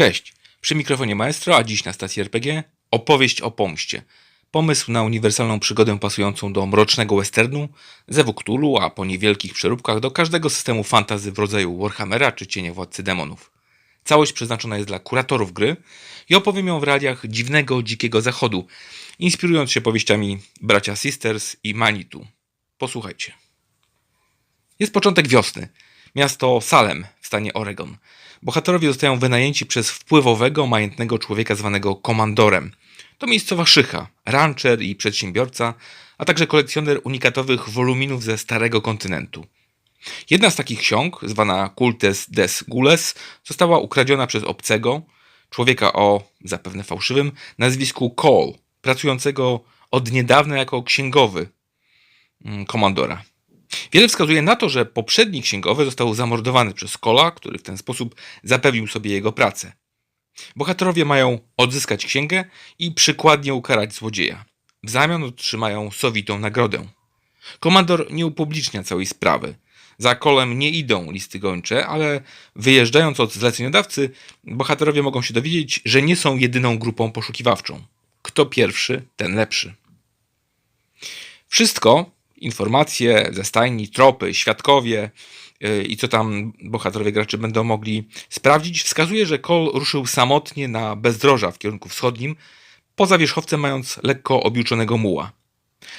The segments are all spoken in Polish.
Cześć, przy mikrofonie Maestro, a dziś na stacji RPG opowieść o pomście. Pomysł na uniwersalną przygodę pasującą do mrocznego westernu, zewu Cthulhu, a po niewielkich przeróbkach do każdego systemu fantazy w rodzaju Warhammera czy Cienie Władcy Demonów. Całość przeznaczona jest dla kuratorów gry i opowiem ją w realiach dziwnego, dzikiego zachodu, inspirując się powieściami bracia Sisters i Manitu. Posłuchajcie. Jest początek wiosny. Miasto Salem w stanie Oregon. Bohaterowie zostają wynajęci przez wpływowego, majętnego człowieka zwanego komandorem. To miejscowa szycha, rancher i przedsiębiorca, a także kolekcjoner unikatowych woluminów ze starego kontynentu. Jedna z takich ksiąg, zwana Cultes des Gules, została ukradziona przez obcego, człowieka o zapewne fałszywym nazwisku Cole, pracującego od niedawna jako księgowy mm, komandora. Wiele wskazuje na to, że poprzedni księgowy został zamordowany przez Kola, który w ten sposób zapewnił sobie jego pracę. Bohaterowie mają odzyskać księgę i przykładnie ukarać złodzieja. W zamian otrzymają sowitą nagrodę. Komandor nie upublicznia całej sprawy. Za kolem nie idą listy gończe, ale wyjeżdżając od zleceniodawcy, bohaterowie mogą się dowiedzieć, że nie są jedyną grupą poszukiwawczą. Kto pierwszy, ten lepszy. Wszystko, informacje ze stajni, tropy, świadkowie yy, i co tam bohaterowie graczy będą mogli sprawdzić, wskazuje, że Cole ruszył samotnie na bezdroża w kierunku wschodnim, poza wierzchowcem mając lekko objuczonego muła.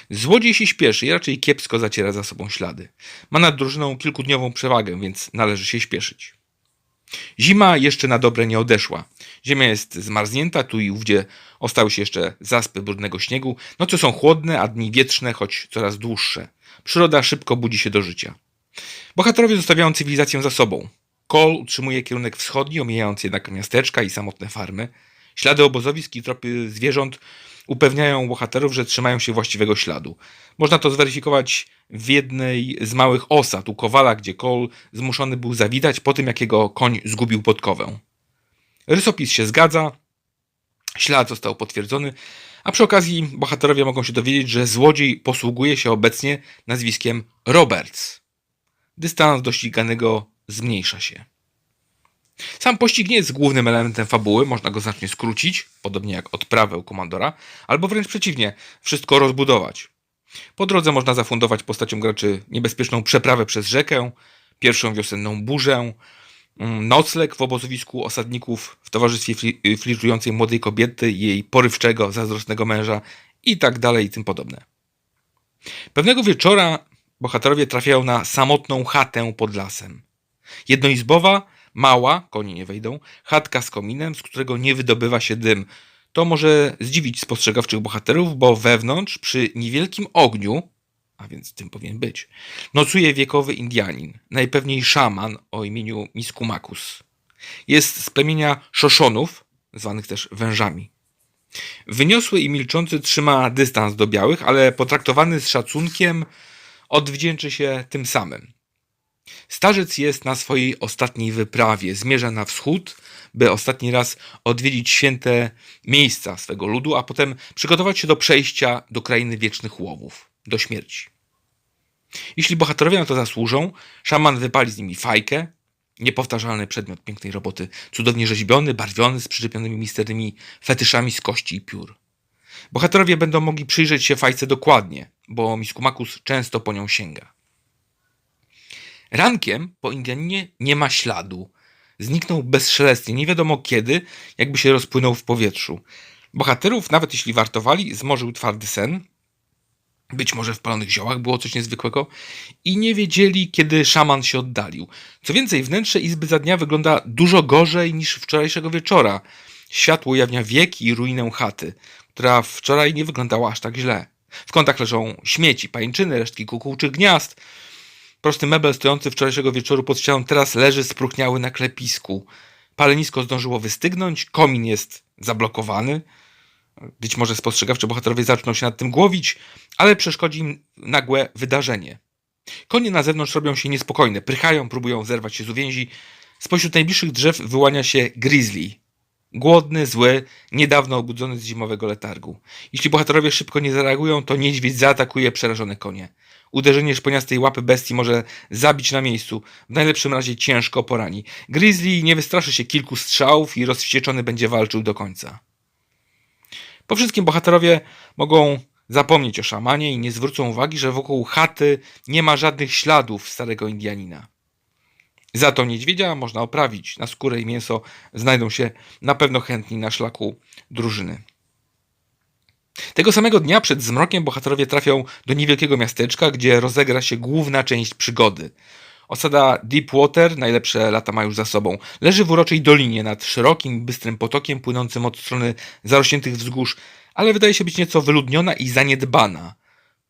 Złodziej się śpieszy i raczej kiepsko zaciera za sobą ślady. Ma nad drużyną kilkudniową przewagę, więc należy się śpieszyć. Zima jeszcze na dobre nie odeszła. Ziemia jest zmarznięta, tu i ówdzie ostały się jeszcze zaspy brudnego śniegu. Noce są chłodne, a dni wietrzne, choć coraz dłuższe. Przyroda szybko budzi się do życia. Bohaterowie zostawiają cywilizację za sobą. Cole utrzymuje kierunek wschodni, omijając jednak miasteczka i samotne farmy. Ślady obozowisk i tropy zwierząt upewniają bohaterów, że trzymają się właściwego śladu. Można to zweryfikować w jednej z małych osad u Kowala, gdzie Cole zmuszony był zawitać po tym, jak jego koń zgubił podkowę. Rysopis się zgadza, ślad został potwierdzony, a przy okazji bohaterowie mogą się dowiedzieć, że złodziej posługuje się obecnie nazwiskiem Roberts. Dystans do ściganego zmniejsza się. Sam pościg nie jest głównym elementem fabuły, można go znacznie skrócić, podobnie jak odprawę komandora, albo wręcz przeciwnie, wszystko rozbudować. Po drodze można zafundować postaciom graczy niebezpieczną przeprawę przez rzekę, pierwszą wiosenną burzę, mm, nocleg w obozowisku osadników w towarzystwie fli- flirtującej młodej kobiety jej porywczego, zazdrosnego męża i tak dalej i tym podobne. Pewnego wieczora bohaterowie trafiają na samotną chatę pod lasem. Jednoizbowa, mała, konie nie wejdą, chatka z kominem, z którego nie wydobywa się dym. To może zdziwić spostrzegawczych bohaterów, bo wewnątrz, przy niewielkim ogniu, a więc tym powinien być, nocuje wiekowy Indianin, najpewniej szaman o imieniu Miskumakus. Jest z plemienia Szoszonów, zwanych też wężami. Wyniosły i milczący trzyma dystans do białych, ale potraktowany z szacunkiem odwdzięczy się tym samym. Starzec jest na swojej ostatniej wyprawie. Zmierza na wschód, by ostatni raz odwiedzić święte miejsca swego ludu, a potem przygotować się do przejścia do krainy wiecznych łowów, do śmierci. Jeśli bohaterowie na to zasłużą, szaman wypali z nimi fajkę, niepowtarzalny przedmiot pięknej roboty, cudownie rzeźbiony, barwiony, z przyczepionymi misternymi fetyszami z kości i piór. Bohaterowie będą mogli przyjrzeć się fajce dokładnie, bo Miskumakus często po nią sięga. Rankiem po Indianinie nie ma śladu. Zniknął bezszelestnie, nie wiadomo kiedy, jakby się rozpłynął w powietrzu. Bohaterów, nawet jeśli wartowali, zmorzył twardy sen. Być może w palonych ziołach było coś niezwykłego i nie wiedzieli, kiedy szaman się oddalił. Co więcej, wnętrze izby za dnia wygląda dużo gorzej niż wczorajszego wieczora. Światło ujawnia wiek i ruinę chaty, która wczoraj nie wyglądała aż tak źle. W kątach leżą śmieci, pańczyny, resztki kukułczych gniazd. Prosty mebel stojący wczorajszego wieczoru pod ścianą teraz leży spróchniały na klepisku. Palenisko zdążyło wystygnąć, komin jest zablokowany. Być może spostrzegawczy bohaterowie zaczną się nad tym głowić, ale przeszkodzi im nagłe wydarzenie. Konie na zewnątrz robią się niespokojne, prychają, próbują zerwać się z uwięzi. Spośród najbliższych drzew wyłania się grizzly. Głodny, zły, niedawno obudzony z zimowego letargu. Jeśli bohaterowie szybko nie zareagują, to niedźwiedź zaatakuje przerażone konie. Uderzenie szponiastej łapy bestii może zabić na miejscu, w najlepszym razie ciężko porani. Grizzly nie wystraszy się kilku strzałów i rozwścieczony będzie walczył do końca. Po wszystkim bohaterowie mogą zapomnieć o szamanie i nie zwrócą uwagi, że wokół chaty nie ma żadnych śladów starego Indianina. Za to niedźwiedzia można oprawić. Na skórę i mięso znajdą się na pewno chętni na szlaku drużyny. Tego samego dnia przed zmrokiem bohaterowie trafią do niewielkiego miasteczka, gdzie rozegra się główna część przygody. Osada Deepwater, najlepsze lata ma już za sobą, leży w uroczej dolinie nad szerokim, bystrym potokiem płynącym od strony zarośniętych wzgórz, ale wydaje się być nieco wyludniona i zaniedbana.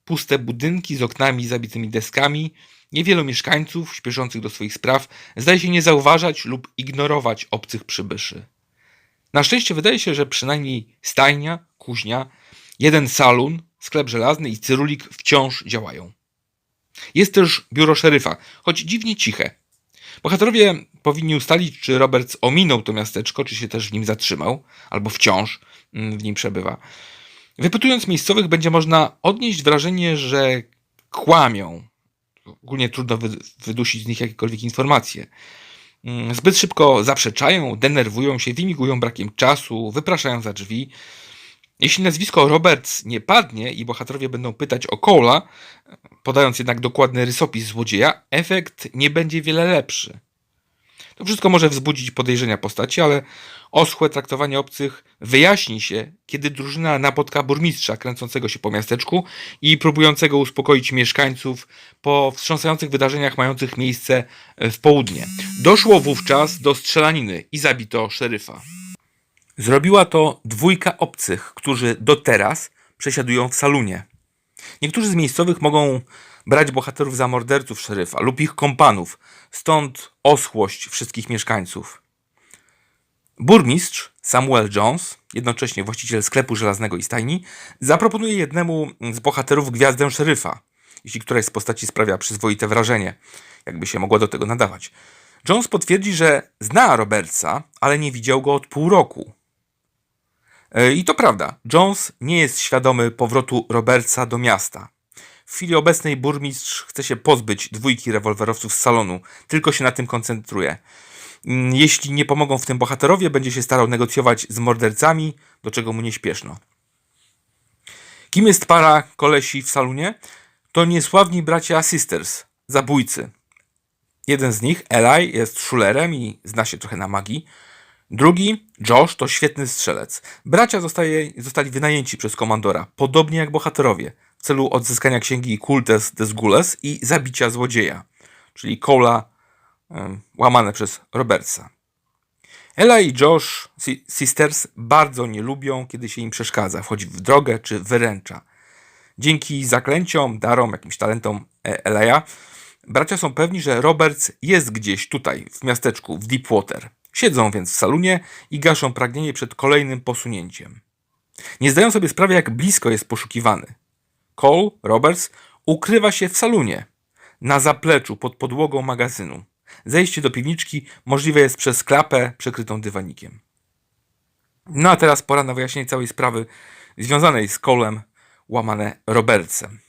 Puste budynki z oknami zabitymi deskami, niewielu mieszkańców śpieszących do swoich spraw zdaje się nie zauważać lub ignorować obcych przybyszy. Na szczęście wydaje się, że przynajmniej stajnia, kuźnia, jeden salon, sklep żelazny i cyrulik wciąż działają. Jest też biuro szeryfa, choć dziwnie ciche. Bohaterowie powinni ustalić, czy Roberts ominął to miasteczko, czy się też w nim zatrzymał, albo wciąż mm, w nim przebywa. Wypytując miejscowych, będzie można odnieść wrażenie, że kłamią. Ogólnie trudno wy- wydusić z nich jakiekolwiek informacje. Mm, Zbyt szybko zaprzeczają, denerwują się, wymigują brakiem czasu, wypraszają za drzwi. Jeśli nazwisko Roberts nie padnie i bohaterowie będą pytać o Cole'a, podając jednak dokładny rysopis złodzieja, efekt nie będzie wiele lepszy. To wszystko może wzbudzić podejrzenia postaci, ale oschłe traktowanie obcych wyjaśni się, kiedy drużyna napotka burmistrza kręcącego się po miasteczku i próbującego uspokoić mieszkańców po wstrząsających wydarzeniach mających miejsce w południe. Doszło wówczas do strzelaniny i zabito szeryfa. Zrobiła to dwójka obcych, którzy do teraz przesiadują w salonie. Niektórzy z miejscowych mogą brać bohaterów za morderców szeryfa lub ich kompanów, stąd oschłość wszystkich mieszkańców. Burmistrz Samuel Jones, jednocześnie właściciel sklepu żelaznego i stajni, zaproponuje jednemu z bohaterów gwiazdę szeryfa, jeśli któraś z postaci sprawia przyzwoite wrażenie, jakby się mogła do tego nadawać. Jones potwierdzi, że zna Robertsa, ale nie widział go od pół roku. E, I to prawda, Jones nie jest świadomy powrotu Robertsa do miasta. W chwili obecnej burmistrz chce się pozbyć dwójki rewolwerowców z salonu, tylko się na tym koncentruje. Mm, Jeśli nie pomogą w tym bohaterowie, będzie się starał negocjować z mordercami, do czego mu nie śpieszno. Kim jest para kolesi w salonie? To niesławni bracia Sisters, zabójcy. Jeden z nich, Eli, jest szulerem i zna się trochę na magii. Drugi, Josh, to świetny strzelec. Bracia zostaje, zostali wynajęci przez komandora, podobnie jak bohaterowie, w celu odzyskania księgi Cultes des Gules i zabicia złodzieja, czyli Cola łamane przez Robertsa. Ella i Josh Si- Sisters bardzo nie lubią, kiedy się im przeszkadza, wchodzi w drogę czy wyręcza. Dzięki zaklęciom, darom, jakimś talentom e- Eleja, bracia są pewni, że Roberts jest gdzieś tutaj, w miasteczku, w Deepwater. Siedzą więc w salonie i gaszą pragnienie przed kolejnym posunięciem. Nie zdają sobie sprawy, jak blisko jest poszukiwany. Cole, Roberts, ukrywa się w salonie, na zapleczu pod podłogą magazynu. Zejście do piwniczki możliwe jest przez klapę przykrytą dywanikiem. No a teraz pora na wyjaśnienie całej sprawy związanej z Colem łamane Robertsem.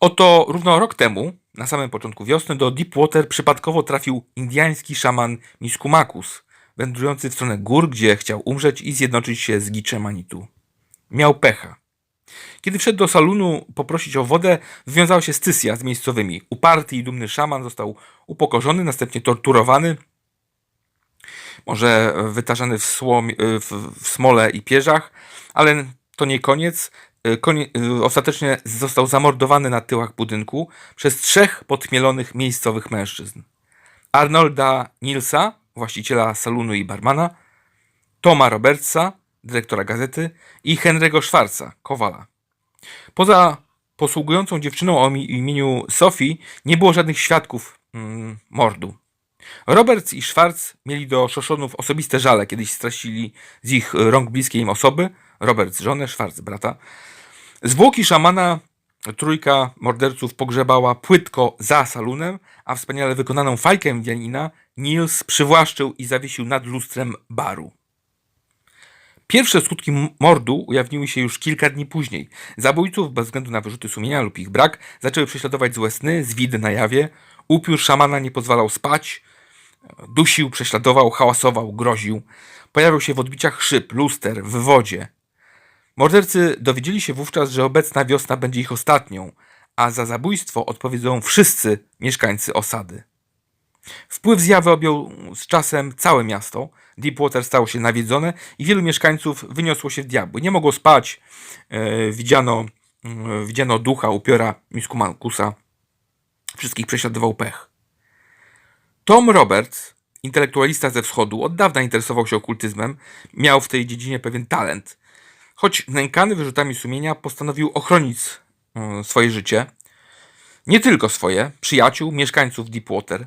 Oto równo rok temu, na samym początku wiosny, do Deepwater przypadkowo trafił indiański szaman Miskumakus, wędrujący w stronę gór, gdzie chciał umrzeć i zjednoczyć się z Giczem Manitu. Miał pecha. Kiedy wszedł do salonu poprosić o wodę, wywiązała się scysja z miejscowymi. Uparty i dumny szaman został upokorzony, następnie torturowany, może wytarzany w, słom, w, w smole i pierzach, ale to nie koniec. Konie, ostatecznie został zamordowany na tyłach budynku przez trzech podchmielonych miejscowych mężczyzn. Arnolda Nilsa, właściciela salonu i barmana, Toma Robertsa, dyrektora gazety i Henry'ego Schwarza, kowala. Poza posługującą dziewczyną o mi- imieniu Sophie nie było żadnych świadków mm, mordu. Roberts i Schwarz mieli do Szoszonów osobiste żale, kiedyś stracili z ich rąk bliskie im osoby, Roberts żonę, Schwarz brata. Zwłoki szamana trójka morderców pogrzebała płytko za salonem, a wspaniale wykonaną fajkę Indianina Niels przywłaszczył i zawiesił nad lustrem baru. Pierwsze skutki mordu ujawniły się już kilka dni później. Zabójców, bez względu na wyrzuty sumienia lub ich brak, zaczęły prześladować złe sny, zwidy na jawie. Upiór szamana nie pozwalał spać, dusił, prześladował, hałasował, groził. Pojawiał się w odbiciach szyb, luster, w wodzie. Mordercy dowiedzieli się wówczas, że obecna wiosna będzie ich ostatnią, a za zabójstwo odpowiedzą wszyscy mieszkańcy osady. Wpływ zjawy objął z czasem całe miasto. Deepwater stało się nawiedzone i wielu mieszkańców wyniosło się w diabły. Nie mogło spać. E, widziano, e, widziano ducha, upiora Miskumakusa. Wszystkich prześladował pech. Tom Roberts, intelektualista ze wschodu, od dawna interesował się okultyzmem. Miał w tej dziedzinie pewien talent. Choć nękany wyrzutami sumienia, postanowił ochronić e, swoje życie. Nie tylko swoje, przyjaciół, mieszkańców Deepwater.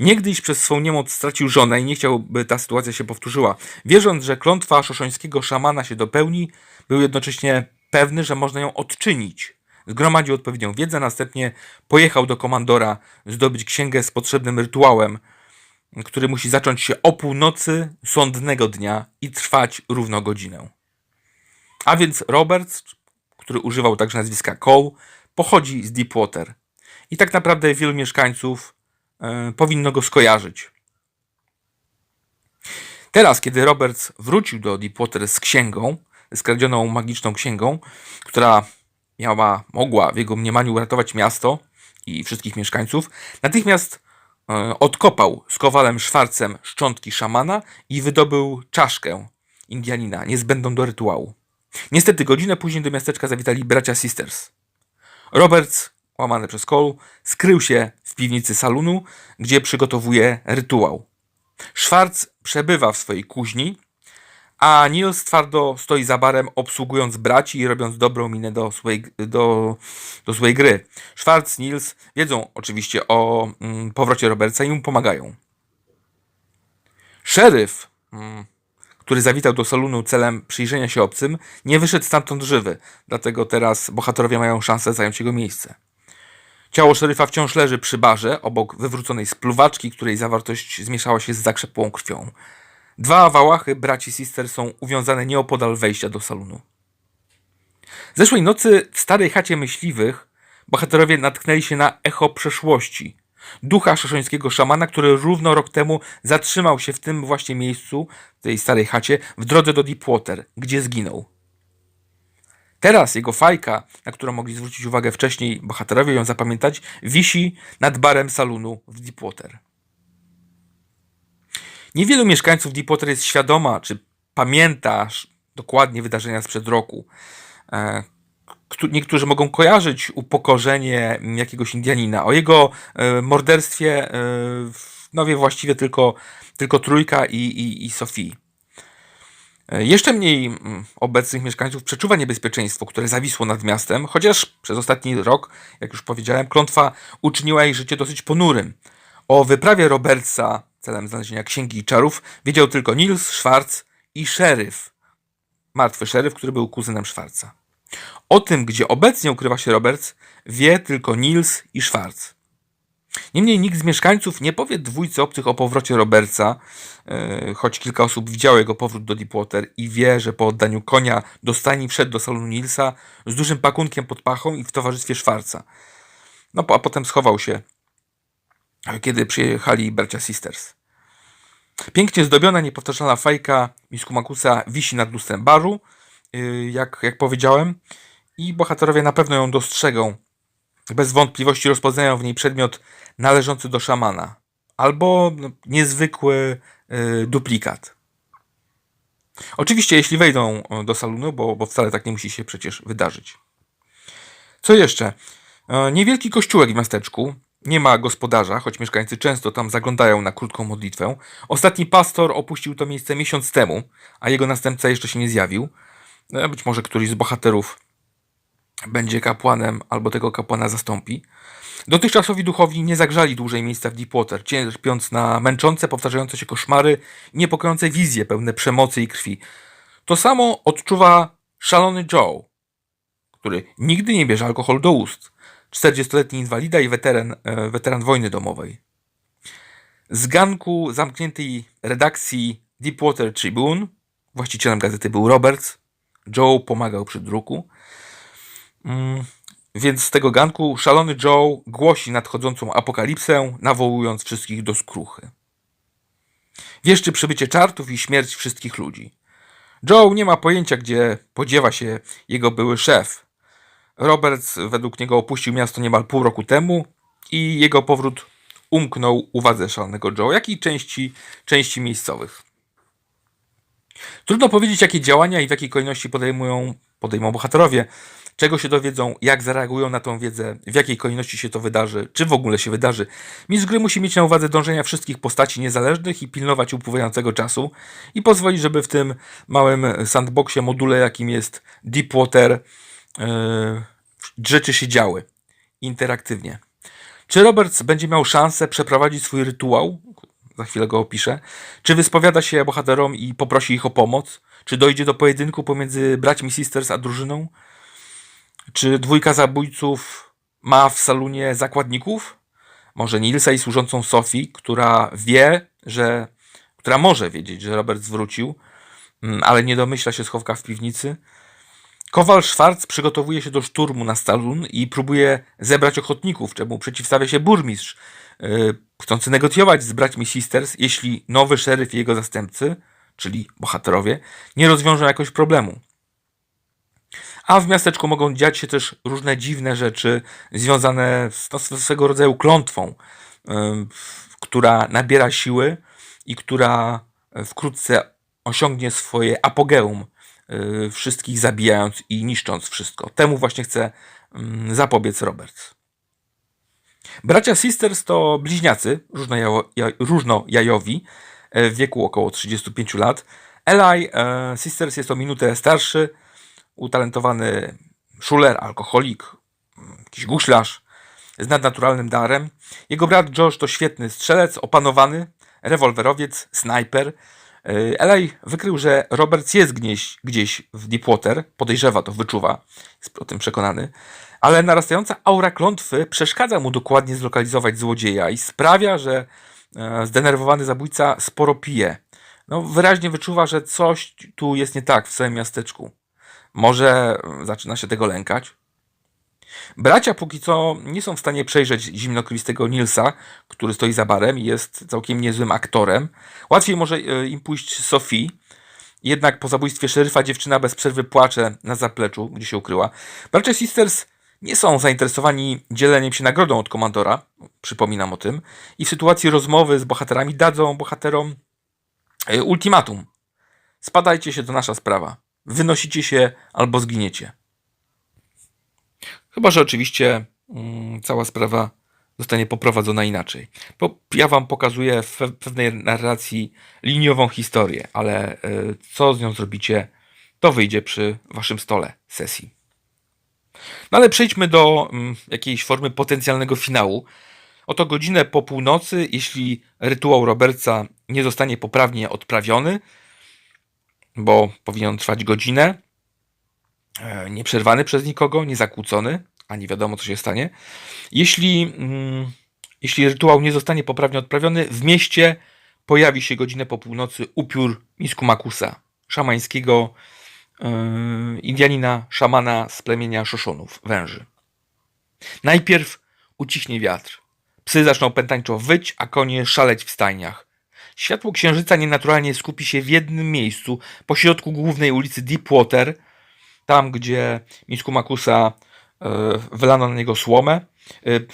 Niegdyś przez swą niemoc stracił żonę i nie chciał, by ta sytuacja się powtórzyła. Wierząc, że klątwa szoszońskiego szamana się dopełni, był jednocześnie pewny, że można ją odczynić. Zgromadził odpowiednią wiedzę, następnie pojechał do komandora zdobyć księgę z potrzebnym rytuałem, który musi zacząć się o północy sądnego dnia i trwać równo godzinę. A więc Roberts, który używał także nazwiska Cole, pochodzi z Deepwater. I tak naprawdę wielu mieszkańców e, powinno go skojarzyć. Teraz, kiedy Roberts wrócił do Deepwater z księgą, skradzioną magiczną księgą, która miała, mogła w jego mniemaniu uratować miasto i wszystkich mieszkańców, natychmiast e, odkopał z kowalem Szwarcem szczątki szamana i wydobył czaszkę Indianina, niezbędną do rytuału. Niestety godzinę później do miasteczka zawitali bracia Sisters. Roberts, łamany przez Cole, skrył się w piwnicy salonu, gdzie przygotowuje rytuał. Schwarz przebywa w swojej kuźni, a Nils twardo stoi za barem, obsługując braci i robiąc dobrą minę do złej, do, do złej gry. Schwarz, Nils wiedzą oczywiście o mm, powrocie Robertsa i mu pomagają. Szeryf, mm, który zawitał do salonu celem przyjrzenia się obcym, nie wyszedł stamtąd żywy, dlatego teraz bohaterowie mają szansę zająć jego miejsce. Ciało szeryfa wciąż leży przy barze, obok wywróconej spluwaczki, której zawartość zmieszała się z zakrzepłą krwią. Dwa wałachy braci Sister są uwiązane nieopodal wejścia do salonu. Zeszłej nocy w starej chacie myśliwych bohaterowie natknęli się na echo przeszłości. Ducha szoszońskiego szamana, który równo rok temu zatrzymał się w tym właśnie miejscu, w tej starej chacie, w drodze do Deepwater, gdzie zginął. Teraz jego fajka, na którą mogli zwrócić uwagę wcześniej bohaterowie ją zapamiętać, wisi nad barem salonu w Deepwater. Niewielu mieszkańców Deepwater jest świadoma, czy pamięta dokładnie wydarzenia sprzed roku. Któ- Niektórzy mogą kojarzyć upokorzenie jakiegoś Indianina. O jego e, morderstwie e, no wie właściwie tylko, tylko Trójka i, i, i Sophie. E, Jeszcze mniej mm, obecnych mieszkańców przeczuwa niebezpieczeństwo, które zawisło nad miastem, chociaż przez ostatni rok, jak już powiedziałem, klątwa uczyniła ich życie dosyć ponurym. O wyprawie Robertsa celem znalezienia księgi i czarów wiedział tylko Nils Schwarz i szeryf. Martwy szeryf, który był kuzynem Schwarza. O tym, gdzie obecnie ukrywa się Roberts, wie tylko Nils i Schwarz. Niemniej nikt z mieszkańców nie powie dwójce obcych o powrocie Robertsa, e, choć kilka osób widziało jego powrót do Deepwater i wie, że po oddaniu konia do stajni wszedł do salonu Nilsa z dużym pakunkiem pod pachą i w towarzystwie Schwarza. No a potem schował się, kiedy przyjechali bracia Sisters. Pięknie zdobiona, niepowtarzalna fajka Miskumakusa wisi nad lustrem baru, jak, jak powiedziałem, i bohaterowie na pewno ją dostrzegą. Bez wątpliwości rozpoznają w niej przedmiot należący do szamana, albo no, niezwykły yy, duplikat. Oczywiście, jeśli wejdą do salonu, bo, bo wcale tak nie musi się przecież wydarzyć. Co jeszcze? E, Niewielki kościółek w miasteczku. Nie ma gospodarza, choć mieszkańcy często tam zaglądają na krótką modlitwę. Ostatni pastor opuścił to miejsce miesiąc temu, a jego następca jeszcze się nie zjawił. E, Być może któryś z bohaterów będzie kapłanem albo tego kapłana zastąpi. Dotychczasowi duchowni nie zagrzali dłużej miejsca w Deepwater, cierpiąc na męczące, powtarzające się koszmary i niepokojące wizje pełne przemocy i krwi. To samo odczuwa szalony Joe, który nigdy nie bierze alkoholu do ust. 40-letni inwalida i weteran, e, weteran wojny domowej. Z ganku zamkniętej redakcji Deepwater Tribune Właścicielem gazety był Roberts. Joe pomagał przy druku. Mm, Więc z tego ganku szalony Joe głosi nadchodzącą apokalipsę, nawołując wszystkich do skruchy. Wieszczy przybycie czartów i śmierć wszystkich ludzi. Joe nie ma pojęcia, gdzie podziewa się jego były szef. Roberts według niego opuścił miasto niemal pół roku temu i jego powrót umknął uwadze szalonego Joe, jak i części, części miejscowych. Trudno powiedzieć, jakie działania i w jakiej kolejności podejmują, podejmą bohaterowie, czego się dowiedzą, jak zareagują na tą wiedzę, w jakiej kolejności się to wydarzy, czy w ogóle się wydarzy. Mistrz gry musi mieć na uwadze dążenia wszystkich postaci niezależnych i pilnować upływającego czasu i pozwolić, żeby w tym małym sandboxie, module, jakim jest Deepwater, yy, rzeczy się działy interaktywnie. Czy Roberts będzie miał szansę przeprowadzić swój rytuał? Za chwilę go opiszę. Czy wyspowiada się bohaterom i poprosi ich o pomoc? Czy dojdzie do pojedynku pomiędzy braćmi Sisters a drużyną? Czy dwójka zabójców ma w salonie zakładników? Może Nilsa i służącą Sophie, która wie, że. która może wiedzieć, że Robert zwrócił, mm, ale nie domyśla się schowka w piwnicy? Kowal Schwarz przygotowuje się do szturmu na Stalun i próbuje zebrać ochotników, czemu przeciwstawia się burmistrz, yy, chcący negocjować z braćmi Sisters, jeśli nowy szeryf i jego zastępcy, czyli bohaterowie, nie rozwiążą jakoś problemu. A w miasteczku mogą dziać się też różne dziwne rzeczy związane z no, swego rodzaju klątwą, yy, która nabiera siły i która wkrótce osiągnie swoje apogeum, yy, wszystkich zabijając i niszcząc wszystko. Temu właśnie chce yy, zapobiec Roberts. Bracia Sisters to bliźniacy, różnojajo- ja- różnojajowi, e, w wieku około 35 lat. Eli e, Sisters jest o minutę starszy, utalentowany szuler, alkoholik, mm, jakiś guślarz z nadnaturalnym darem. Jego brat Josh to świetny strzelec, opanowany, rewolwerowiec, snajper. E, Eli wykrył, że Roberts jest gdzieś, gdzieś w Deepwater, podejrzewa to, wyczuwa, jest o tym przekonany, ale narastająca aura klątwy przeszkadza mu dokładnie zlokalizować złodzieja i sprawia, że e, zdenerwowany zabójca sporo pije. No, wyraźnie wyczuwa, że coś tu jest nie tak w całym miasteczku. Może e, zaczyna się tego lękać. Bracia póki co nie są w stanie przejrzeć zimnokrwistego Nilsa, który stoi za barem i jest całkiem niezłym aktorem. Łatwiej może e, im pójść Sophie, jednak po zabójstwie szeryfa dziewczyna bez przerwy płacze na zapleczu, gdzie się ukryła. Bracia Sisters nie są zainteresowani dzieleniem się nagrodą od komandora, przypominam o tym, i w sytuacji rozmowy z bohaterami dadzą bohaterom e, ultimatum. Spadajcie się, to nasza sprawa. Wynosicie się albo zginiecie. Chyba, że oczywiście mm, cała sprawa zostanie poprowadzona inaczej. Bo ja wam pokazuję w pe- pewnej narracji liniową historię, ale y, co z nią zrobicie, to wyjdzie przy waszym stole sesji. No ale przejdźmy do mm, jakiejś formy potencjalnego finału. Oto godzinę po północy, jeśli rytuał Robertsa nie zostanie poprawnie odprawiony, bo powinien trwać godzinę, e, nieprzerwany przez nikogo, niezakłócony, a nie wiadomo co się stanie. Jeśli, mm, jeśli rytuał nie zostanie poprawnie odprawiony, w mieście pojawi się godzinę po północy upiór Miskumakusa, szamańskiego yy, Indianina, szamana z plemienia Szoszonów, węży. Najpierw ucichnie wiatr. Psy zaczną pętańczo wyć, a konie szaleć w stajniach. Światło księżyca nienaturalnie skupi się w jednym miejscu, pośrodku głównej ulicy Deepwater, tam gdzie Miskumakusa yy, wylano na niego słomę. Yy,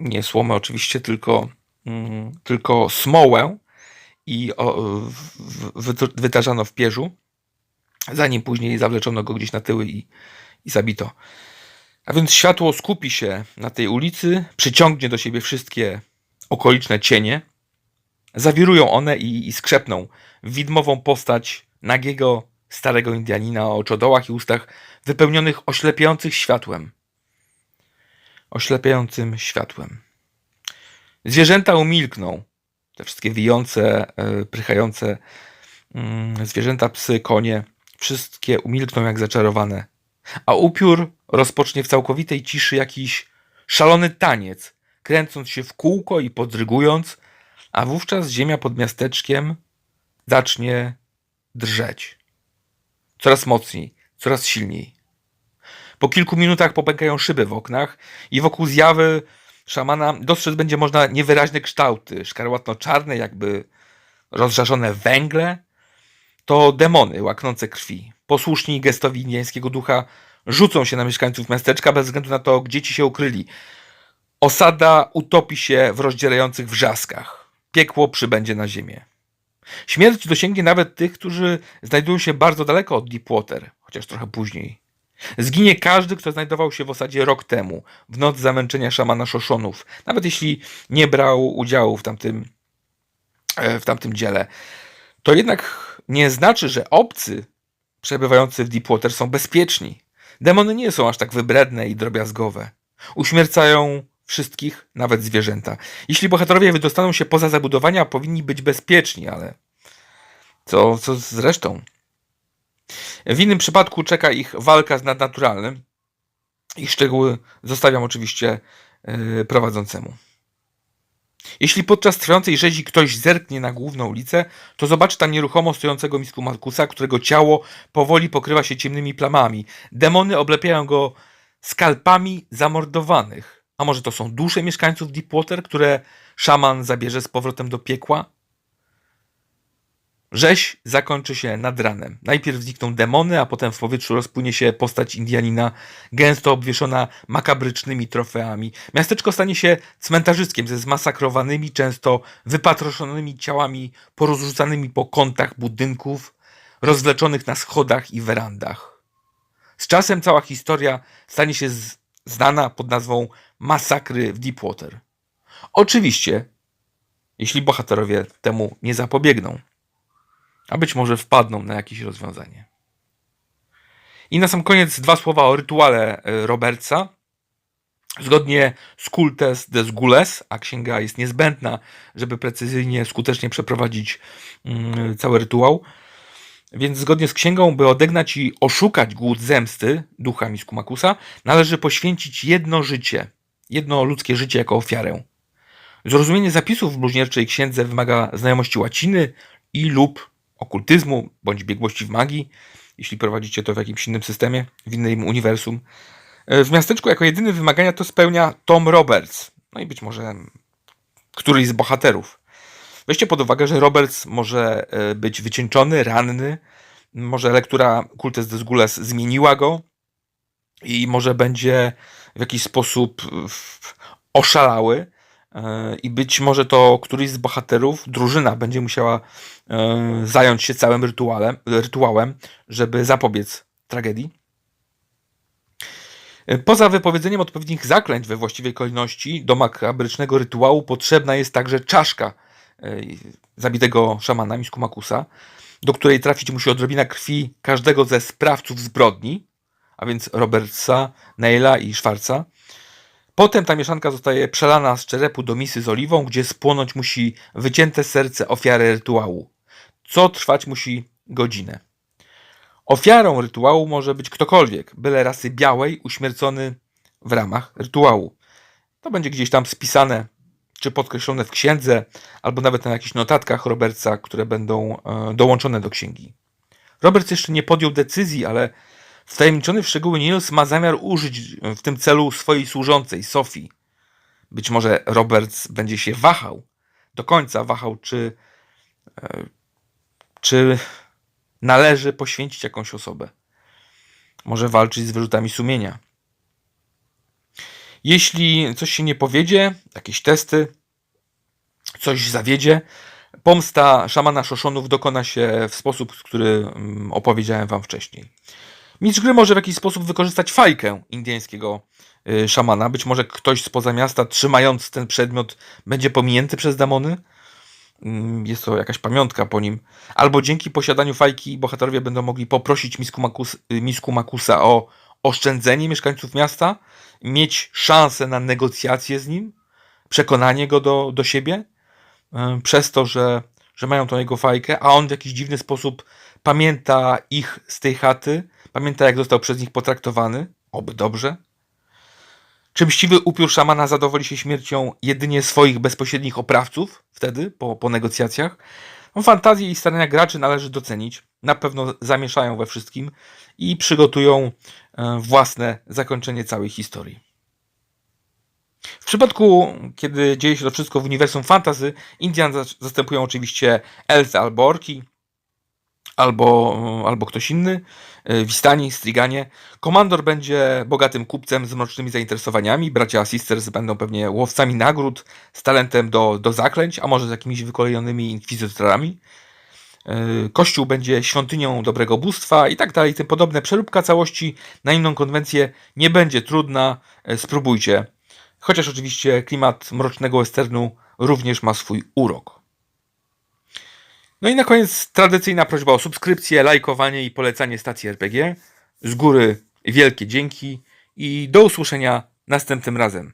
nie słomę oczywiście, tylko, mm, tylko smołę i wytarzano w pierzu zanim później zawleczono go gdzieś na tyły i, i zabito. A więc światło skupi się na tej ulicy, przyciągnie do siebie wszystkie okoliczne cienie, zawirują one i, i skrzepną widmową postać nagiego, starego Indianina o oczodołach i ustach wypełnionych oślepiających światłem. Oślepiającym światłem. Zwierzęta umilkną. Te wszystkie wijące, yy, prychające yy, zwierzęta, psy, konie wszystkie umilkną jak zaczarowane, a upiór rozpocznie w całkowitej ciszy jakiś szalony taniec, kręcąc się w kółko i podrygując, a wówczas ziemia pod miasteczkiem zacznie drżeć. Coraz mocniej, coraz silniej. Po kilku minutach popękają szyby w oknach i wokół zjawy szamana dostrzec będzie można niewyraźne kształty, szkarłatno-czarne, jakby rozżarzone węgle. To demony łaknące krwi. Posłuszni gestowi indyjskiego ducha rzucą się na mieszkańców miasteczka bez względu na to, gdzie ci się ukryli. Osada utopi się w rozdzierających wrzaskach. Piekło przybędzie na ziemię. Śmierć dosięgnie nawet tych, którzy znajdują się bardzo daleko od Deepwater, chociaż trochę później. Zginie każdy, kto znajdował się w osadzie rok temu, w noc zamęczenia szamana Szoszonów, nawet jeśli nie brał udziału w tamtym, e, w tamtym dziele. To jednak nie znaczy, że obcy przebywający w Deepwater są bezpieczni. Demony nie są aż tak wybredne i drobiazgowe. Uśmiercają wszystkich, nawet zwierzęta. Jeśli bohaterowie wydostaną się poza zabudowania, powinni być bezpieczni, ale co, co z resztą? W innym przypadku czeka ich walka z nadnaturalnym. Ich szczegóły zostawiam oczywiście yy, prowadzącemu. Jeśli podczas trwającej rzezi ktoś zerknie na główną ulicę, to zobaczy tam nieruchomo stojącego misku Markusa, którego ciało powoli pokrywa się ciemnymi plamami. Demony oblepiają go skalpami zamordowanych. A może to są dusze mieszkańców Deepwater, które szaman zabierze z powrotem do piekła? Rzeź zakończy się nad ranem. Najpierw znikną demony, a potem w powietrzu rozpłynie się postać Indianina, gęsto obwieszona makabrycznymi trofeami. Miasteczko stanie się cmentarzyskiem ze zmasakrowanymi, często wypatroszonymi ciałami porozrzucanymi po kątach budynków, rozwleczonych na schodach i werandach. Z czasem cała historia stanie się znana pod nazwą Masakry w Deepwater. Oczywiście, jeśli bohaterowie temu nie zapobiegną a być może wpadną na jakieś rozwiązanie. I na sam koniec dwa słowa o rytuale e, Robertsa. Zgodnie z Cultes des Gules, a księga jest niezbędna, żeby precyzyjnie, skutecznie przeprowadzić mm, cały rytuał. Więc zgodnie z księgą, by odegnać i oszukać głód zemsty ducha Miskumakusa, należy poświęcić jedno życie, jedno ludzkie życie jako ofiarę. Zrozumienie zapisów w bluźnierczej księdze wymaga znajomości łaciny i lub okultyzmu bądź biegłości w magii, jeśli prowadzicie to w jakimś innym systemie, w innym uniwersum. E, w miasteczku jako jedyny wymagania to spełnia Tom Roberts, no i być może któryś z bohaterów. Weźcie pod uwagę, że Roberts może e, być wycieńczony, ranny, może lektura Cultes des Gules zmieniła go i może będzie w jakiś sposób oszalały, i być może to któryś z bohaterów, drużyna będzie musiała e, zająć się całym rytuałem, rytuałem żeby zapobiec tragedii. E, poza wypowiedzeniem odpowiednich zaklęć we właściwej kolejności do makabrycznego rytuału potrzebna jest także czaszka e, zabitego szamana Miskumakusa, do której trafić musi odrobina krwi każdego ze sprawców zbrodni, a więc Robertsa, Neila i Schwarza, Potem ta mieszanka zostaje przelana z czerepu do misy z oliwą, gdzie spłonąć musi wycięte serce ofiary rytuału, co trwać musi godzinę. Ofiarą rytuału może być ktokolwiek, byle rasy białej, uśmiercony w ramach rytuału. To będzie gdzieś tam spisane, czy podkreślone w księdze, albo nawet na jakichś notatkach Robertsa, które będą e, dołączone do księgi. Roberts jeszcze nie podjął decyzji, ale Wtajemniczony w szczegóły Niels ma zamiar użyć w tym celu swojej służącej, Sophie. Być może Roberts będzie się wahał, do końca wahał, czy, e, czy należy poświęcić jakąś osobę. Może walczyć z wyrzutami sumienia. Jeśli coś się nie powiedzie, jakieś testy, coś zawiedzie, pomsta szamana Szoszonów dokona się w sposób, który mm, opowiedziałem wam wcześniej. Mistrz gry może w jakiś sposób wykorzystać fajkę indyjskiego y, szamana. Być może ktoś spoza miasta, trzymając ten przedmiot, będzie pominięty przez demony. Mm, jest to jakaś pamiątka po nim. Albo dzięki posiadaniu fajki bohaterowie będą mogli poprosić Misku, Makus, y, Misku Makusa o oszczędzenie mieszkańców miasta, mieć szansę na negocjacje z nim, przekonanie go do, do siebie, y, przez to, że, że mają tą jego fajkę, a on w jakiś dziwny sposób pamięta ich z tej chaty, pamięta jak został przez nich potraktowany, oby dobrze. Czy mściwy upiór szamana zadowoli się śmiercią jedynie swoich bezpośrednich oprawców wtedy, po, po negocjacjach? No, Fantazję i starania graczy należy docenić. Na pewno zamieszają we wszystkim i przygotują e, własne zakończenie całej historii. W przypadku, kiedy dzieje się to wszystko w uniwersum fantasy, Indian za- zastępują oczywiście elfy albo orki, albo, albo ktoś inny, e, Wistani, Striganie. Komandor będzie bogatym kupcem z mrocznymi zainteresowaniami, bracia Sisters będą pewnie łowcami nagród z talentem do, do zaklęć, a może z jakimiś wykolejonymi inkwizytorami. E, Kościół będzie świątynią dobrego bóstwa i tak dalej, i tym podobne. Przeróbka całości na inną konwencję nie będzie trudna, e, spróbujcie. Chociaż oczywiście klimat mrocznego westernu również ma swój urok. No i na koniec tradycyjna prośba o subskrypcję, lajkowanie i polecanie stacji RPG. Z góry wielkie dzięki i do usłyszenia następnym razem.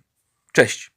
Cześć!